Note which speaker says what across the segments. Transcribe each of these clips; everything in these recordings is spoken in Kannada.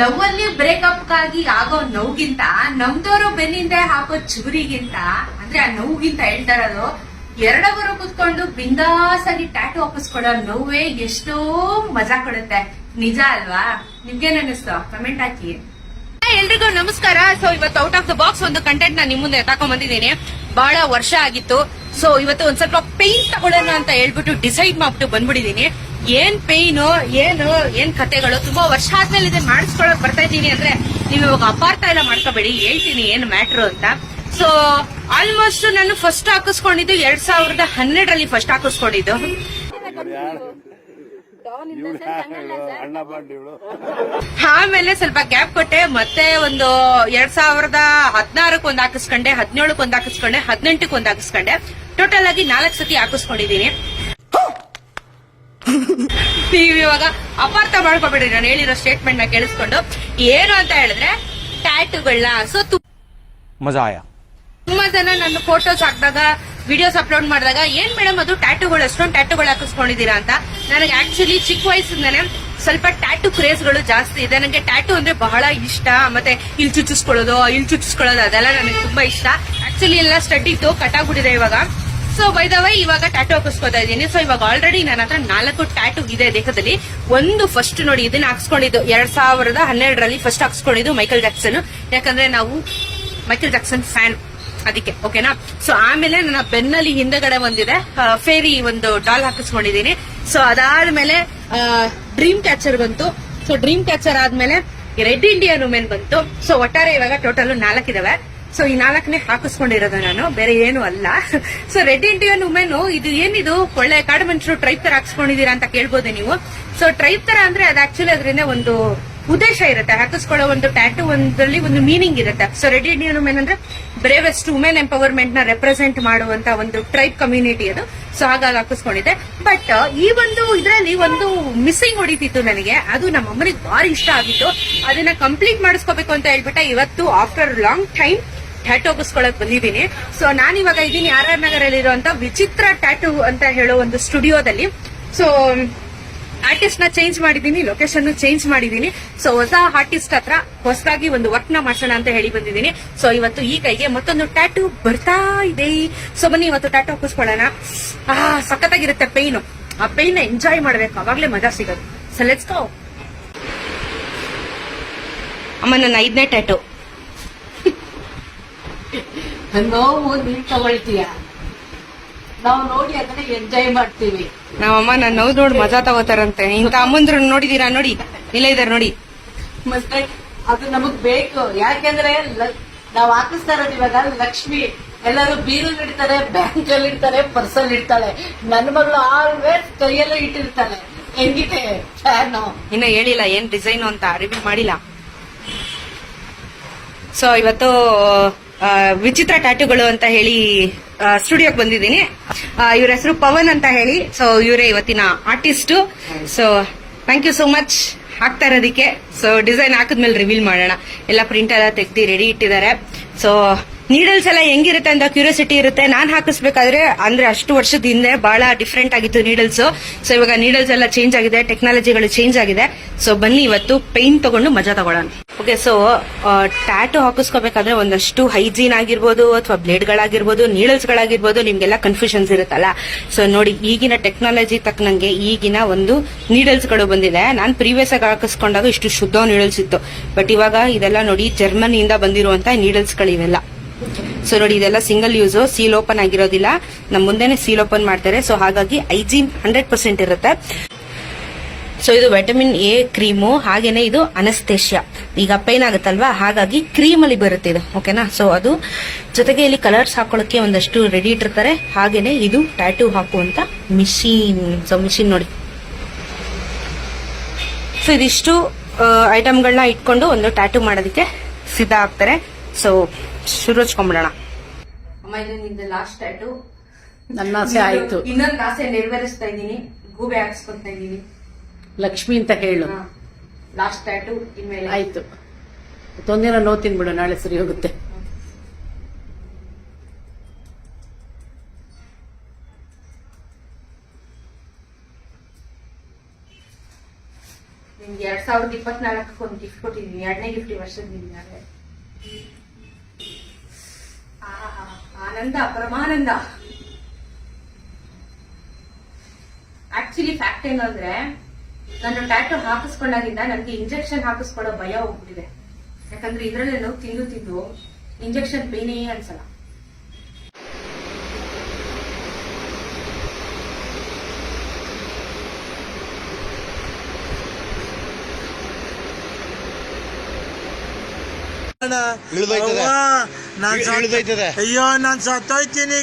Speaker 1: ಲವ್ ಅಲ್ಲಿ ಬ್ರೇಕಪ್ ಆಗಿ ಆಗೋ ನೋವ್ಗಿಂತ ನಮ್ದವರು ಬೆನ್ನಿಂದೆ ಹಾಕೋ ಚೂರಿಗಿಂತ, ಅಂದ್ರೆ ಆ ನೋವ್ಗಿಂತ ಹೇಳ್ತಾ ಇರೋದು ಎರಡವರು ಕುತ್ಕೊಂಡು ಬಿಂದಾಸಾಗಿ ಟ್ಯಾಟು ಹಾಕಿಸ್ಕೊಡೋ ನೋವೇ ಎಷ್ಟೋ ಮಜಾ ಕೊಡುತ್ತೆ. ನಿಜ ಅಲ್ವಾ? ನಿಮ್ಗೇನ್ ಅನ್ನಿಸ್ತು? ಕಮೆಂಟ್ ಹಾಕಿ. ಎಲ್ರಿಗೂ ನಮಸ್ಕಾರ. ಸೊ ಇವತ್ತು ಔಟ್ ಆಫ್ ದ ಬಾಕ್ಸ್ ಒಂದು ಕಂಟೆಂಟ್ ನಾನು ನಿಮ್ ಮುಂದೆ ಎತ್ತಾಕೊಂಡ್ ಬಂದಿದ್ದೀನಿ. ಬಹಳ ವರ್ಷ ಆಗಿತ್ತು. ಸೊ ಇವತ್ತು ಒಂದ್ ಸ್ವಲ್ಪ ಪೇಂಟ್ ತಗೊಳ್ಳೋಣ ಅಂತ ಹೇಳ್ಬಿಟ್ಟು ಡಿಸೈಡ್ ಮಾಡ್ಬಿಟ್ಟು ಬಂದ್ಬಿಟ್ಟಿದೀನಿ ಏನ್ ಪೇಯ್ನು ಏನು, ಏನ್ ಕತೆಗಳು, ತುಂಬಾ ವರ್ಷ ಆದ್ಮೇಲೆ ಇದನ್ನ ಮಾಡಿಸ್ಕೊಳಕ್ ಬರ್ತಾ ಇದ್ದೀನಿ ಅಂದ್ರೆ ನೀವು ಇವಾಗ ಅಪಾರ್ಥ ಎಲ್ಲ ಮಾಡ್ಕೋಬೇಡಿ, ಹೇಳ್ತೀನಿ ಏನ್ ಮ್ಯಾಟ್ರು ಅಂತ. ಸೊ ಆಲ್ಮೋಸ್ಟ್ ನಾನು ಫಸ್ಟ್ ಹಾಕಿಸ್ಕೊಂಡಿದ್ದು ಎರಡ್ ಸಾವಿರದ ಹನ್ನೆರಡರಲ್ಲಿ ಫಸ್ಟ್ ಹಾಕಿಸ್ಕೊಂಡಿದ್ದು. ಆಮೇಲೆ ಸ್ವಲ್ಪ ಗ್ಯಾಪ್ ಕೊಟ್ಟೆ, ಮತ್ತೆ ಒಂದು ಎರಡ್ ಸಾವಿರದ ಹದಿನಾರಕ್ಕೆ ಒಂದ್ ಹಾಕಿಸ್ಕೊಂಡೆ, ಹದಿನೇಳಕ್ಕೆ ಒಂದ್ ಹಾಕಿಸ್ಕೊಂಡೆ, ಹದಿನೆಂಟಕ್ಕೆ ಒಂದ್ ಹಾಕಿಸ್ಕೊಂಡೆ. ಟೋಟಲ್ ಆಗಿ ನಾಲ್ಕು ಸತಿ ಹಾಕಿಸ್ಕೊಂಡಿದೀನಿ ನೀವು ಇವಾಗ ಅಪಾರ್ಥ ಮಾಡ್ಕೊಬೇಡಿ. ನಾನು ಹೇಳಿರೋ ಸ್ಟೇಟ್ಮೆಂಟ್ನ ಕೇಳಿಸ್ಕೊಂಡು ಏನು ಅಂತ ಹೇಳಿದ್ರೆ ಟ್ಯಾಟುಗಳನ್ನ ಸೊ
Speaker 2: ಮಜಾ ಆಯಾ?
Speaker 1: ತುಂಬಾ ಜನ ನನ್ನ ಫೋಟೋಸ್ ಹಾಕಿದಾಗ ವಿಡಿಯೋಸ್ ಅಪ್ಲೋಡ್ ಮಾಡಿದಾಗ ಏನ್ ಮೇಡಮ್ ಅದು ಟ್ಯಾಟುಗಳು ಎಷ್ಟೊಂದು ಟ್ಯಾಟುಗಳು ಹಾಕಿಸ್ಕೊಂಡಿದ್ದೀರಾ ಅಂತ? ನನಗೆ ಆಕ್ಚುಲಿ ಚಿಕ್ಕ ವಯಸ್ಸಿಂದಾನೆ ಸ್ವಲ್ಪ ಟ್ಯಾಟು ಕ್ರೇಜ್ಗಳು ಜಾಸ್ತಿ ಇದೆ. ನನಗೆ ಟ್ಯಾಟು ಅಂದ್ರೆ ಬಹಳ ಇಷ್ಟ. ಮತ್ತೆ ಇಲ್ಲಿ ಚುಚ್ಚಿಸ್ಕೊಳ್ಳೋದು ಇಲ್ಲಿ ಚುಚ್ಚಿಸ್ಕೊಳ್ಳೋದು ಅದೆಲ್ಲ ನನಗೆ ತುಂಬಾ ಇಷ್ಟ. ಆಕ್ಚುಲಿ ಎಲ್ಲ ಸ್ಟಡಿ ಇತ್ತು ಕಟ್ಟಾಗ್ಬಿಟ್ಟಿದೆ ಇವಾಗ. ಸೊ ವೈ ಇವಾಗ ಟ್ಯಾಟು ಹಾಕಿಸ್ಕೊತಾ ಇದ್ದೀನಿ. ಸೊ ಇವಾಗ ಆಲ್ರೆಡಿ ನನ್ನ ಹತ್ರ ನಾಲ್ಕು ಟ್ಯಾಟು ಇದೆ ದೇಹದಲ್ಲಿ. ಒಂದು ಫಸ್ಟ್ ನೋಡಿ ಇದನ್ನ ಹಾಕ್ಸ್ಕೊಂಡಿದ್ದು. ಎರಡ್ ಸಾವಿರದ ಹನ್ನೆರಡರಲ್ಲಿ ಫಸ್ಟ್ ಹಾಕ್ಸ್ಕೊಂಡಿದ್ದು ಮೈಕಲ್ ಜಾಕ್ಸನ್ ಯಾಕಂದ್ರೆ ನಾವು ಮೈಕಲ್ ಜಾಕ್ಸನ್ ಫ್ಯಾನ್ ಅದಕ್ಕೆ ಓಕೆನಾ ಸೊ ಆಮೇಲೆ ನನ್ನ ಬೆನ್ನಲ್ಲಿ ಹಿಂದಗಡೆ ಒಂದಿದೆ. ಫೇರಿ ಒಂದು ಡಾಲ್ ಹಾಕಿಸ್ಕೊಂಡಿದ್ದೀನಿ. ಸೊ ಅದಾದ್ಮೇಲೆ ಡ್ರೀಮ್ ಕ್ಯಾಚರ್ ಬಂತು. ಸೊ ಡ್ರೀಮ್ ಕ್ಯಾಚರ್ ಆದ್ಮೇಲೆ ರೆಡ್ ಇಂಡಿಯನ್ ವುಮೆನ್ ಬಂತು. ಸೊ ಒಟ್ಟಾರೆ ಇವಾಗ ಟೋಟಲ್ ನಾಲ್ಕಿದಾವೆ. ಸೊ ಈ ನಾಲ್ಕನೇ ಹಾಕಿಸ್ಕೊಂಡಿರೋದು ನಾನು, ಬೇರೆ ಏನು ಅಲ್ಲ. ಸೊ ರೆಡ್ ಇಂಡಿಯನ್ ವುಮೆನ್ ಇದು ಏನಿದು? ಒಳ್ಳೆ ಕಾಡು ಟ್ರೈಪ್ ತರ ಹಾಕ್ಸ್ಕೊಂಡಿದೀರಾ ಅಂತ ಕೇಳ್ಬೋದು ನೀವು. ಸೊ ಟ್ರೈಬ್ ತರ ಅಂದ್ರೆ ಅದು ಆಕ್ಚುಲಿ ಅದರಿಂದ ಒಂದು ಉದ್ದೇಶ ಇರುತ್ತೆ. ಹಾಕಿಸ್ಕೊಳ್ಳೋ ಒಂದು ಟ್ಯಾಟು ಒಂದ್ರಲ್ಲಿ ಒಂದು ಮೀನಿಂಗ್ ಇರುತ್ತೆ. ಸೊ ರೆಡ್ ಇಂಡಿಯನ್ ವುಮೆನ್ ಅಂದ್ರೆ ಬ್ರೇವೆಸ್ಟ್ ವುಮೆನ್ ಎಂಪವರ್ಮೆಂಟ್ನ ರೆಪ್ರೆಸೆಂಟ್ ಮಾಡುವಂತ ಒಂದು ಟ್ರೈಬ್ ಕಮ್ಯುನಿಟಿ ಅದು. ಸೊ ಹಾಗಾಗಿ ಹಾಕಿಸ್ಕೊಂಡಿದ್ದೆ. ಬಟ್ ಈ ಒಂದು ಇದರಲ್ಲಿ ಒಂದು ಮಿಸ್ಸಿಂಗ್ ಹೊಡಿತಿತ್ತು ನನಗೆ. ಅದು ನಮ್ಮ ಅಮ್ಮನಿಗೆ ಭಾರಿ ಇಷ್ಟ ಆಗಿತ್ತು. ಅದನ್ನ ಕಂಪ್ಲೀಟ್ ಮಾಡಿಸ್ಕೋಬೇಕು ಅಂತ ಹೇಳ್ಬಿಟ್ಟೆ. ಇವತ್ತು ಆಫ್ಟರ್ ಲಾಂಗ್ ಟೈಮ್ ಟ್ಯಾಟು ಹಾಕಿಸ್ಕೊಳಕ್ ಬಂದಿದ್ದೀನಿ. ಸೊ ಇವಾಗ ಇದ್ದೀನಿ ಆರ್ ಆರ್ ನಗರಲ್ಲಿ ಇರುವಂತ ವಿಚಿತ್ರ ಟ್ಯಾಟೂ ಅಂತ ಹೇಳೋ ಒಂದು ಸ್ಟುಡಿಯೋದಲ್ಲಿ. ಸೊ ಆರ್ಟಿಸ್ಟ್ನ ಚೇಂಜ್ ಮಾಡಿದೀನಿ ಲೊಕೇಶನ್ ಚೇಂಜ್ ಮಾಡಿದೀನಿ ಸೊ ಹೊಸ ಆರ್ಟಿಸ್ಟ್ ಹತ್ರ ಹೊಸದಾಗಿ ಒಂದು ವರ್ಕ್ನ ಮಾಡ್ಸೋಣ ಅಂತ ಹೇಳಿ ಬಂದಿದ್ದೀನಿ. ಸೊ ಇವತ್ತು ಈ ಕೈಗೆ ಮತ್ತೊಂದು ಟ್ಯಾಟೂ ಬರ್ತಾ ಇದೆ. ಸೊ ಬನ್ನಿ, ಇವತ್ತು ಟ್ಯಾಟೋ ಹಾಕಿಸ್ಕೊಳ್ಳೋಣ. ಆ, ಸಖತ್ತಾಗಿರುತ್ತೆ ಪೈನು. ಆ ಪೈನ್ ಎಂಜಾಯ್ ಮಾಡ್ಬೇಕು. ಅವಾಗ್ಲೇ ಮಜಾ ಸಿಗೋದು ಸೊ ಲೆಟ್ಸ್ ಗೋ ಅಮ್ಮ, ನನ್ನ ಐದನೇ ಟ್ಯಾಟು.
Speaker 3: ನೋವು ನೀನ್ ತಗೊಳ್ತೀಯ? ನಾವು ನೋಡಿ ಅದನ್ನ ಎಂಜಾಯ್ ಮಾಡ್ತೀವಿ.
Speaker 1: ನಾವಮ್ಮ ನನ್ನ ನೋವು ನೋಡಿ ಮಜಾ ತಗೋತಾರಂತೆ. ಇಂತ ಅಮ್ಮಂದ್ರು ನೋಡಿದೀರಾ? ನೋಡಿ. ಇಲ್ಲೇ ಇದಾರೆ ನೋಡಿ.
Speaker 3: ಮತ್ತೆ ಅದು ನಮಗ್ ಬೇಕು. ಯಾಕೆಂದ್ರೆ ನಾವ್ ಹಾಕಿಸ್ತಾ ಇರೋದು ಇವಾಗ ಲಕ್ಷ್ಮಿ. ಎಲ್ಲರೂ ಬೀರಲ್ಲಿ ಇಡ್ತಾರೆ ಬ್ಯಾಂಕ್ ಅಲ್ಲಿ ಇಡ್ತಾರೆ ಪರ್ಸಲ್ ಇಡ್ತಾಳೆ. ನನ್ನ ಮಗಳು ಆಲ್ವೇಸ್ ಕೈಯಲ್ಲೇ ಇಟ್ಟಿರ್ತಾಳೆ. ಹೆಂಗಿದೆ? ಫ್ಯಾನು
Speaker 1: ಇನ್ನ ಹೇಳಿಲ್ಲ ಏನ್ ಡಿಸೈನ್ ಅಂತ ರಿವೀಲ್ ಮಾಡಿಲ್ಲ. ಸೊ ಇವತ್ತು ವಿಚಿತ್ರ ಟ್ಯಾಟುಗಳು ಅಂತ ಹೇಳಿ ಸ್ಟುಡಿಯೋಗೆ ಬಂದಿದ್ದೀನಿ. ಇವ್ರ ಹೆಸರು ಪವನ್ ಅಂತ ಹೇಳಿ. ಸೊ ಇವರೇ ಇವತ್ತಿನ artist so thank you so much ಹಾಕ್ತಾ ಇರೋದಕ್ಕೆ. ಸೊ ಡಿಸೈನ್ ಹಾಕಿದ್ಮೇಲೆ ರಿವೀಲ್ ಮಾಡೋಣ. ಎಲ್ಲ ಪ್ರಿಂಟ್ ಎಲ್ಲ ತೆಗ್ದು ರೆಡಿ ಇಟ್ಟಿದ್ದಾರೆ. ಸೊ ನೀಡಲ್ಸ್ ಎಲ್ಲ ಹೆಂಗಿರುತ್ತೆ ಅಂತ ಕ್ಯೂರಿಯಾಸಿಟಿ ಇರುತ್ತೆ. ನಾನು ಹಾಕಿಸ್ಬೇಕಾದ್ರೆ ಅಂದ್ರೆ ಅಷ್ಟು ವರ್ಷದ ಹಿಂದೆ ಬಹಳ ಡಿಫ್ರೆಂಟ್ ಆಗಿತ್ತು ನೀಡಲ್ಸ್ ಸೊ ಇವಾಗ ನೀಡಲ್ಸ್ ಎಲ್ಲ ಚೇಂಜ್ ಆಗಿದೆ. ಟೆಕ್ನಾಲಜಿಗಳು ಚೇಂಜ್ ಆಗಿದೆ. ಸೊ ಬನ್ನಿ ಇವತ್ತು ಪೈಂಟ್ ತಗೊಂಡು ಮಜಾ ತಗೊಳ್ಳೋಣ. ಓಕೆ ಸೊ ಟ್ಯಾಟು ಹಾಕಿಸ್ಕೋಬೇಕಾದ್ರೆ ಒಂದಷ್ಟು ಹೈಜೀನ್ ಆಗಿರ್ಬೋದು ಅಥವಾ ಬ್ಲೇಡ್ಗಳಾಗಿರ್ಬೋದು ನೀಡಲ್ಸ್ಗಳಾಗಿರ್ಬೋದು ನಿಮಗೆಲ್ಲ ಕನ್ಫ್ಯೂಷನ್ಸ್ ಇರುತ್ತಲ್ಲ. ಸೊ ನೋಡಿ, ಈಗಿನ ಟೆಕ್ನಾಲಜಿ ತಕ್ಕನಂಗೆ ಈಗಿನ ಒಂದು ನೀಡಲ್ಸ್ಗಳು ಬಂದಿದೆ. ನಾನು ಪ್ರೀವಿಯಸ್ ಆಗಿ ಹಾಕಿಸ್ಕೊಂಡಾಗ ಇಷ್ಟು ಶುದ್ಧ ನೀಡಲ್ಸ್ ಇತ್ತು. ಬಟ್ ಇವಾಗ ಇದೆಲ್ಲ ನೋಡಿ ಜರ್ಮನಿಯಿಂದ ಬಂದಿರುವಂತ ನೀಡಲ್ಸ್ಗಳು ಇವೆಲ್ಲ ಸೊ ನೋಡಿ, ಇದೆಲ್ಲ ಸಿಂಗಲ್ ಯೂಸ್ ಸೀಲ್ ಓಪನ್ ಆಗಿರೋದಿಲ್ಲ. ನಮ್ಮ ಮುಂದೆನೆ ಸೀಲ್ ಓಪನ್ ಮಾಡ್ತಾರೆ. ಸೊ ಹಾಗಾಗಿ ಐಜೀನ್ ಹಂಡ್ರೆಡ್ ಪರ್ಸೆಂಟ್ ಇರುತ್ತೆ. ಸೊ ಇದು ವಿಟಮಿನ್ ಎ ಕ್ರೀಮು ಹಾಗೇನೆ ಇದು ಅನಸ್ತೇಷ್ಯಾ ಈಗ ಪೇನ್ ಆಗುತ್ತಲ್ವಾ? ಹಾಗಾಗಿ ಕ್ರೀಮ್ ಅಲ್ಲಿ ಬರುತ್ತೆ ಇದು ಓಕೆನಾ ಸೊ ಅದು ಜೊತೆಗೆ ಇಲ್ಲಿ ಕಲರ್ಸ್ ಹಾಕೊಳ್ಳೋಕೆ ಒಂದಷ್ಟು ರೆಡಿ ಇಟ್ಟಿರ್ತಾರೆ. ಹಾಗೇನೆ ಇದು ಟ್ಯಾಟೂ ಹಾಕುವಂತ ಮಿಷಿನ್ ಸೊ ಮಿಷಿನ್ ನೋಡಿ. ಸೊ ಇದಿಷ್ಟು ಐಟಮ್ಗಳನ್ನ ಇಟ್ಕೊಂಡು ಒಂದು ಟ್ಯಾಟೂ ಮಾಡೋದಕ್ಕೆ ಸಿದ್ಧ ಆಗ್ತಾರೆ. ಸೊ ಶುರು ಹಚ್ಕೊಂಡ್ಬಿಡೋಣ ಅಮ್ಮ ಇದು ನಿಮ್ದು ಲಾಸ್ಟ್ ಟ್ಯಾಟೂ
Speaker 3: ನನ್ನ ಆಸೆ ಆಯ್ತು.
Speaker 1: ಇನ್ನೊಂದು ಆಸೆ ನೆರವೇರಿಸ್ತಾ ಇದ್ದೀನಿ. ಗೂಬೆ ಹಾಕ್ಸ್ಕೊತಾ ಇದ್ದೀನಿ.
Speaker 3: ಲಕ್ಷ್ಮಿ ಅಂತ ಹೇಳು
Speaker 1: ಲಾಸ್ಟ್ ಟ್ಯಾಟು ಇನ್ಮೇಲೆ.
Speaker 3: ಆಯ್ತು. ತೊಂದಿನ ನೋವು ತಿನ್ಬಿಡು ನಾಳೆ ಸರಿ ಹೋಗುತ್ತೆ.
Speaker 1: ನಿಮ್ಗೆ ಎರಡ್ ಸಾವಿರದ ಇಪ್ಪತ್ನಾಲ್ಕು ಒಂದು ಗಿಫ್ಟ್ ಕೊಟ್ಟಿದ್ದೀನಿ. ಎರಡನೇ ಗಿಫ್ಟ್ ಈ ವರ್ಷದಿಂದ ಆನಂದ ಪರಮಾನಂದ. ಆಕ್ಚುಲಿ ಫ್ಯಾಕ್ಟ್ ಏನು ಅಂದ್ರೆ ನಾನು ಟ್ಯಾಟು ಹಾಕಿಸ್ಕೊಂಡಾಗಿಂದ ನನಗೆ ಇಂಜೆಕ್ಷನ್ ಹಾಕಿಸ್ಕೊಳ್ಳೋ ಭಯ ಹೋಗ್ಬಿಟ್ಟಿದೆ. ಯಾಕಂದ್ರೆ ಇದ್ರಲ್ಲೇ ನಾವು ತಿಂದು ತಿಂದು ಇಂಜೆಕ್ಷನ್ ಬೇನೇ ಅನ್ಸಲ್ಲ.
Speaker 4: ಅಯ್ಯೋ ನಾನ್ ಸತ್ತೋಯ್ತೀನಿ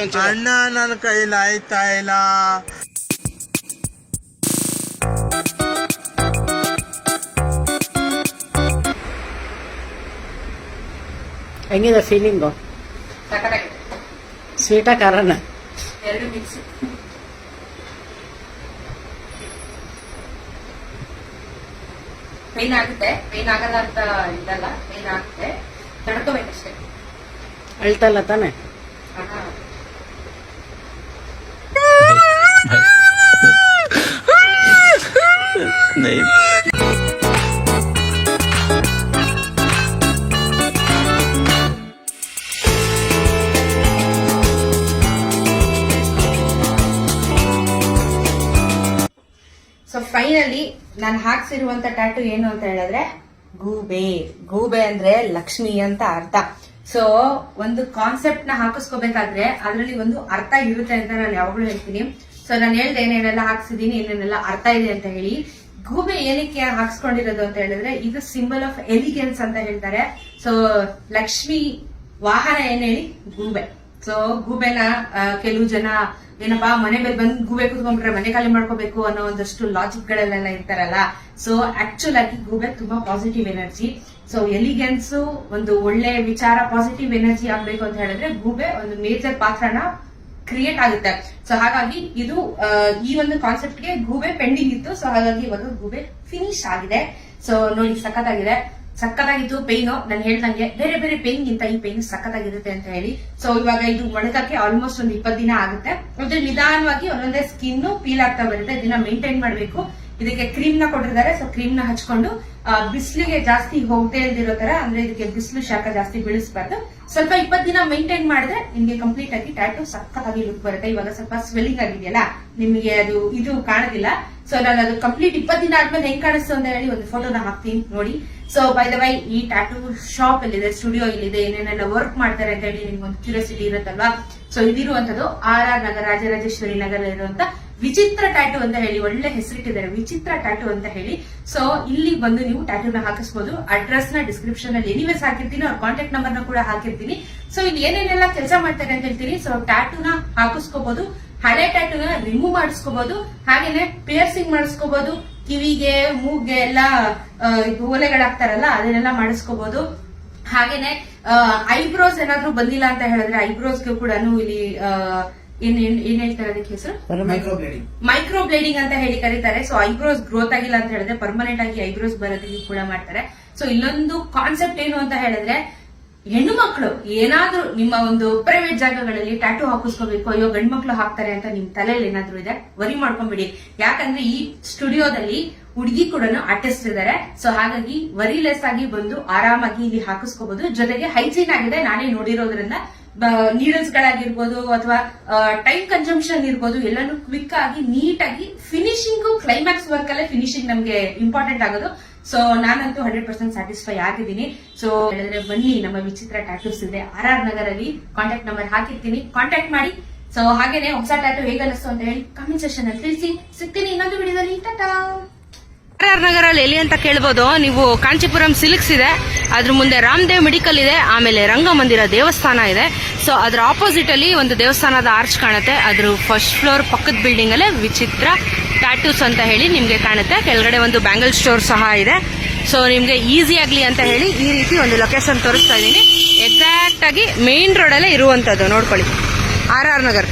Speaker 5: ಒಂಚೂರು.
Speaker 4: ಅಣ್ಣ ನನ್ನ ಕೈಲಾಯ್ತಾ ಆಯ್ತಾ ಇಲ್ಲ.
Speaker 3: ಹೆಂಗಿದೆ ಫೀಲಿಂಗು
Speaker 1: ಸಖತ್ತಾಗಿದೆ.
Speaker 3: ಸ್ವೀಟ ಕಾರಣ?
Speaker 1: ಎರಡು ಮಿಕ್ಸ್ ಪೇನ್ ಆಗುತ್ತೆ. ಪೇನ್ ಆಗಲ್ಲ ಅಂತ ಇದಲ್ಲ. ಪೇನ್ ಆಗುತ್ತೆ. ಅಷ್ಟೇ
Speaker 3: ಅಳ್ತಲ್ಲ ತಾನೆ?
Speaker 1: ಆಹಾ. ಫೈನಲಿ ನಾನು ಹಾಕ್ಸಿರುವಂತ ಟ್ಯಾಟು ಏನು ಅಂತ ಹೇಳಿದ್ರೆ ಗೂಬೆ. ಗೂಬೆ ಅಂದ್ರೆ ಲಕ್ಷ್ಮಿ ಅಂತ ಅರ್ಥ. ಸೊ ಒಂದು ಕಾನ್ಸೆಪ್ಟ್ನ ಹಾಕಿಸ್ಕೋಬೇಕಾದ್ರೆ ಅದರಲ್ಲಿ ಒಂದು ಅರ್ಥ ಇರುತ್ತೆ ಅಂತ ನಾನು ಯಾವಾಗ್ಲೂ ಹೇಳ್ತೀನಿ. ಸೊ ನಾನು ಹೇಳ್ದೆ ಏನೇನೆಲ್ಲ ಹಾಕ್ಸಿದೀನಿ, ಏನೇನೆಲ್ಲ ಅರ್ಥ ಇದೆ ಅಂತ ಹೇಳಿ. ಗೂಬೆ ಏನಕ್ಕೆ ಹಾಕ್ಸ್ಕೊಂಡಿರೋದು ಅಂತ ಹೇಳಿದ್ರೆ ಇದು ಸಿಂಬಲ್ ಆಫ್ ಎಲಿಗೆನ್ಸ್ ಅಂತ ಹೇಳ್ತಾರೆ. ಸೊ ಲಕ್ಷ್ಮಿ ವಾಹನ ಏನ್ ಹೇಳಿ? ಗೂಬೆ. ಸೊ ಗೂಬೆನ ಕೆಲವು ಜನ ಏನಪ್ಪಾ, ಮನೆ ಮೇಲೆ ಬಂದು ಗೂಬೆ ಕೂತ್ಕೊಂಡ್ಬಿಟ್ರೆ ಮನೆ ಖಾಲಿ ಮಾಡ್ಕೋಬೇಕು ಅನ್ನೋ ಒಂದಷ್ಟು ಲಾಜಿಕ್ ಗಳಲ್ಲೆಲ್ಲ ಇರ್ತಾರಲ್ಲ. ಸೊ ಆಕ್ಚುಲ್ ಆಗಿ ಗೂಬೆ ತುಂಬಾ ಪಾಸಿಟಿವ್ ಎನರ್ಜಿ ಸೊ ಎಲಿಗೆನ್ಸ್ ಒಂದು ಒಳ್ಳೆ ವಿಚಾರ ಪಾಸಿಟಿವ್ ಎನರ್ಜಿ ಆಗ್ಬೇಕು ಅಂತ ಹೇಳಿದ್ರೆ ಗೂಬೆ ಒಂದು ಮೇಜರ್ ಪಾತ್ರನ ಕ್ರಿಯೇಟ್ ಆಗುತ್ತೆ. ಸೊ ಹಾಗಾಗಿ ಇದು ಈ ಒಂದು ಕಾನ್ಸೆಪ್ಟ್ಗೆ ಗೂಬೆ ಪೆಂಡಿಂಗ್ ಇತ್ತು. ಸೊ ಹಾಗಾಗಿ ಇವಾಗ ಗೂಬೆ ಫಿನಿಶ್ ಆಗಿದೆ. ಸೊ ನೋಡಿ, ಸಖತ್ತಾಗಿದೆ. ಸಖತ್ತಾಗಿತ್ತು ಪೇನು ನಾನು ಹೇಳ್ದಂಗೆ ಬೇರೆ ಬೇರೆ ಪೇನ್ ಗಿಂತ ಈ ಪೇನ್ ಸಕ್ಕತ್ತಾಗಿರುತ್ತೆ ಅಂತ ಹೇಳಿ. ಸೊ ಇವಾಗ ಇದು ಒಣಗಕ್ಕೆ ಆಲ್ಮೋಸ್ಟ್ ಒಂದು ಇಪ್ಪತ್ತು ದಿನ ಆಗುತ್ತೆ. ಮತ್ತೆ ನಿಧಾನವಾಗಿ ಒಂದೊಂದೇ ಸ್ಕಿನ್ ಪೀಲ್ ಆಗ್ತಾ ಬರುತ್ತೆ. ದಿನ ಮೇಂಟೈನ್ ಮಾಡಬೇಕು. ಇದಕ್ಕೆ ಕ್ರೀಮ್ನ ಕೊಟ್ಟಿದ್ದಾರೆ ಸೊ ಕ್ರೀಮ್ನ ಹಚ್ಕೊಂಡು ಬಿಸಿಲಿಗೆ ಜಾಸ್ತಿ ಹೋಗದೆ ಇಲ್ದಿರೋ ತರ, ಅಂದ್ರೆ ಇದಕ್ಕೆ ಬಿಸಿಲು ಶಾಖ ಜಾಸ್ತಿ ಬೀಳಿಸಬಾರ್ದು. ಸ್ವಲ್ಪ ಇಪ್ಪತ್ತು ದಿನ ಮೇಂಟೈನ್ ಮಾಡಿದ್ರೆ ನಿಮ್ಗೆ ಕಂಪ್ಲೀಟ್ ಆಗಿ ಟ್ಯಾಟು ಸಕ್ಕತ್ತಾಗಿ ಲುಕ್ ಬರುತ್ತೆ. ಇವಾಗ ಸ್ವಲ್ಪ ಸ್ವೆಲ್ಲಿಂಗ್ ಆಗಿದೆಯಲ್ಲ, ನಿಮಗೆ ಅದು ಇದು ಕಾಣೋದಿಲ್ಲ. ಸೊ ನಾನು ಅದು ಕಂಪ್ಲೀಟ್ ಇಪ್ಪತ್ತು ದಿನ ಆದ್ಮೇಲೆ ಹೆಂಗ್ ಕಾಣಿಸ್ತು ಅಂತ ಹೇಳಿ ಒಂದು ಫೋಟೋನ ಹಾಕ್ತೀನಿ ನೋಡಿ. ಸೊ ಬೈ ದ ವೈ ಈ ಟ್ಯಾಟೂ ಶಾಪ್ ಎಲ್ಲಿದೆ ಸ್ಟುಡಿಯೋ ಎಲ್ಲಿದೆ, ಏನೇನೆಲ್ಲ ವರ್ಕ್ ಮಾಡ್ತಾರೆ ಅಂತ ಹೇಳಿ ನಿಮ್ಗೆ ಒಂದು ಕ್ಯೂರಿಯಾಸಿಟಿ ಇರುತ್ತಲ್ವಾ? ಸೊ ಇದಿರುವಂತದ್ದು ಆರ್ ಆರ್ ನಗರ, ರಾಜರಾಜೇಶ್ವರಿ ನಗರ ಇರುವಂತ ವಿಚಿತ್ರ ಟ್ಯಾಟೂ ಅಂತ ಹೇಳಿ, ಒಳ್ಳೆ ಹೆಸರಿಟ್ಟಿದ್ದಾರೆ, ವಿಚಿತ್ರ ಟ್ಯಾಟೂ ಅಂತ ಹೇಳಿ. ಸೊ ಇಲ್ಲಿ ಬಂದು ನೀವು ಟ್ಯಾಟೂನ ಹಾಕಿಸ್ಬೋದು. ಅಡ್ರೆಸ್ನ ಡಿಸ್ಕ್ರಿಪ್ಷನ್ ಅಲ್ಲಿ ಎನಿವೇಸ್ ಹಾಕಿರ್ತೀನಿ, ಅವ್ರ ಕಾಂಟ್ಯಾಕ್ಟ್ ನಂಬರ್ನ ಕೂಡ ಹಾಕಿರ್ತೀನಿ. ಸೊ ಇಲ್ಲಿ ಏನೇನೆಲ್ಲ ಕೆಲಸ ಮಾಡ್ತಾರೆ ಅಂತ ಹೇಳ್ತೀನಿ. ಸೊ ಟ್ಯಾಟೂನ ಹಾಕಿಸ್ಕೋಬಹುದು ಹಳೆ ಟ್ಯಾಟೂನ ರಿಮೂವ್ ಮಾಡಿಸ್ಕೋಬಹುದು ಹಾಗೇನೆ ಪಿಯರ್ಸಿಂಗ್ ಮಾಡಿಸ್ಕೋಬಹುದು ಕಿವಿಗೆ ಮೂಗ್ಗೆ ಎಲ್ಲ ಆ, ಓಲೆಗಳಾಗ್ತಾರಲ್ಲ ಅದನ್ನೆಲ್ಲ ಮಾಡಿಸ್ಕೋಬಹುದು ಹಾಗೇನೆ ಐಬ್ರೋಸ್ ಏನಾದ್ರು ಬಂದಿಲ್ಲ ಅಂತ ಹೇಳಿದ್ರೆ ಐಬ್ರೋಸ್ಗೆ ಕೂಡ ಇಲ್ಲಿ ಆ, ಏನ್ ಏನ್ ಏನ್ ಹೇಳ್ತಾರೆ ಅದಕ್ಕೆ ಹೆಸರು? ಮೈಕ್ರೋ ಬ್ಲೇಡಿಂಗ್ ಅಂತ ಹೇಳಿ ಕರೀತಾರೆ. ಸೊ ಐಬ್ರೋಸ್ ಗ್ರೋತ್ ಆಗಿಲ್ಲ ಅಂತ ಹೇಳಿದ್ರೆ ಪರ್ಮನೆಂಟ್ ಆಗಿ ಐಬ್ರೋಸ್ ಬರೋದಕ್ಕೆ ಕೂಡ ಮಾಡ್ತಾರೆ. ಸೊ ಇಲ್ಲೊಂದು ಕಾನ್ಸೆಪ್ಟ್ ಏನು ಅಂತ ಹೇಳಿದ್ರೆ ಹೆಣ್ಣು ಮಕ್ಕಳು ಏನಾದ್ರೂ ನಿಮ್ಮ ಒಂದು ಪ್ರೈವೇಟ್ ಜಾಗಗಳಲ್ಲಿ ಟ್ಯಾಟೂ ಹಾಕಿಸ್ಕೋಬೇಕು, ಅಯ್ಯೋ ಗಂಡು ಮಕ್ಕಳು ಹಾಕ್ತಾರೆ ಅಂತ ನಿಮ್ ತಲೆಯಲ್ಲಿ ಏನಾದ್ರೂ ಇದೆ ವರಿ ಮಾಡ್ಕೊಂಬಿಡಿ ಯಾಕಂದ್ರೆ ಈ ಸ್ಟುಡಿಯೋದಲ್ಲಿ ಹುಡುಗಿ ಕೂಡ ಆರ್ಟಿಸ್ಟ್ ಇದ್ದಾರೆ ಸೊ ಹಾಗಾಗಿ ವರಿಲೆಸ್ ಆಗಿ ಬಂದು ಆರಾಮಾಗಿ ಇಲ್ಲಿ ಹಾಕಿಸ್ಕೋಬಹುದು ಜೊತೆಗೆ ಹೈಜೀನ್ ಆಗಿದೆ. ನಾನೇ ನೋಡಿರೋದ್ರಿಂದ ನೀಡಲ್ಸ್ ಗಳಾಗಿರ್ಬೋದು ಅಥವಾ ಟೈಮ್ ಕನ್ಸಂಪ್ಷನ್ ಇರ್ಬೋದು, ಎಲ್ಲಾನು ಕ್ವಿಕ್ ಆಗಿ ನೀಟ್ ಆಗಿ ಫಿನಿಶಿಂಗ್ ಕ್ಲೈಮ್ಯಾಕ್ಸ್ ವರ್ಕ್ ಅಲ್ಲೇ ಫಿನಿಶಿಂಗ್ ನಮ್ಗೆ ಇಂಪಾರ್ಟೆಂಟ್ ಆಗೋದು. ಸೊ ನಾನಂತೂ ಹಂಡ್ರೆಡ್ ಪರ್ಸೆಂಟ್ ಸ್ಯಾಟಿಸ್ಫೈ ಆಗಿದ್ದೀನಿ. ಸೊ ಹೇಳಿದ್ರೆ ಬನ್ನಿ, ನಮ್ಮ ವಿಚಿತ್ರ ಟ್ಯಾಟೂಸ್ ಇದೆ. ಆರ್ ಆರ್ ನಗರಲ್ಲಿ ಕಾಂಟ್ಯಾಕ್ಟ್ ನಂಬರ್ ಹಾಕಿರ್ತೀನಿ. ಕಾಂಟ್ಯಾಕ್ಟ್ ಮಾಡಿ. ಸೊ ಹಾಗೇನೆ, ಹೊಸ ಟ್ಯಾಟೂ ಹೇಗೆ ಅನಿಸ್ತು ಅಂತ ಹೇಳಿ ಕಮೆಂಟ್ ಸೆಕ್ಷನ್ ಅಲ್ಲಿ ತಿಳಿಸಿ. ಸಿಗ್ತೀನಿ ಇನ್ನೊಂದು ವಿಡಿಯೋದಲ್ಲಿ ಟಾಟಾ! ಆರ್ ಆರ್ ನಗರಲ್ಲಿ ಎಲ್ಲಿ ಅಂತ ಕೇಳ್ಬೋದು, ನೀವು ಕಾಂಚೀಪುರಂ ಸಿಲ್ಕ್ಸ್ ಇದೆ, ಅದ್ರ ಮುಂದೆ ರಾಮದೇವ್ ಮೆಡಿಕಲ್ ಇದೆ, ಆಮೇಲೆ ರಂಗಮಂದಿರ ದೇವಸ್ಥಾನ ಇದೆ. ಸೊ ಅದ್ರ ಆಪೋಸಿಟ್ ಅಲ್ಲಿ ಒಂದು ದೇವಸ್ಥಾನದ ಆರ್ಚ್ ಕಾಣುತ್ತೆ, ಅದ್ರ ಫಸ್ಟ್ ಫ್ಲೋರ್ ಪಕ್ಕದ ಬಿಲ್ಡಿಂಗ್ ಅಲ್ಲೇ ವಿಚಿತ್ರ ಟ್ಯಾಟೂಸ್ ಅಂತ ಹೇಳಿ ನಿಮ್ಗೆ ಕಾಣುತ್ತೆ. ಕೆಳಗಡೆ ಒಂದು ಬ್ಯಾಂಗಲ್ ಸ್ಟೋರ್ ಸಹ ಇದೆ. ಸೊ ನಿಮ್ಗೆ ಈಸಿ ಆಗ್ಲಿ ಅಂತ ಹೇಳಿ ಈ ರೀತಿ ಒಂದು ಲೊಕೇಶನ್ ತೋರಿಸ್ತಾ ಇದ್ದೀನಿ. ಎಕ್ಸಾಕ್ಟ್ ಆಗಿ ಮೇನ್ ರೋಡ್ ಅಲ್ಲೇ ಇರುವಂತದ್ದು ನೋಡ್ಕೊಳ್ಳಿ. R R Nagar.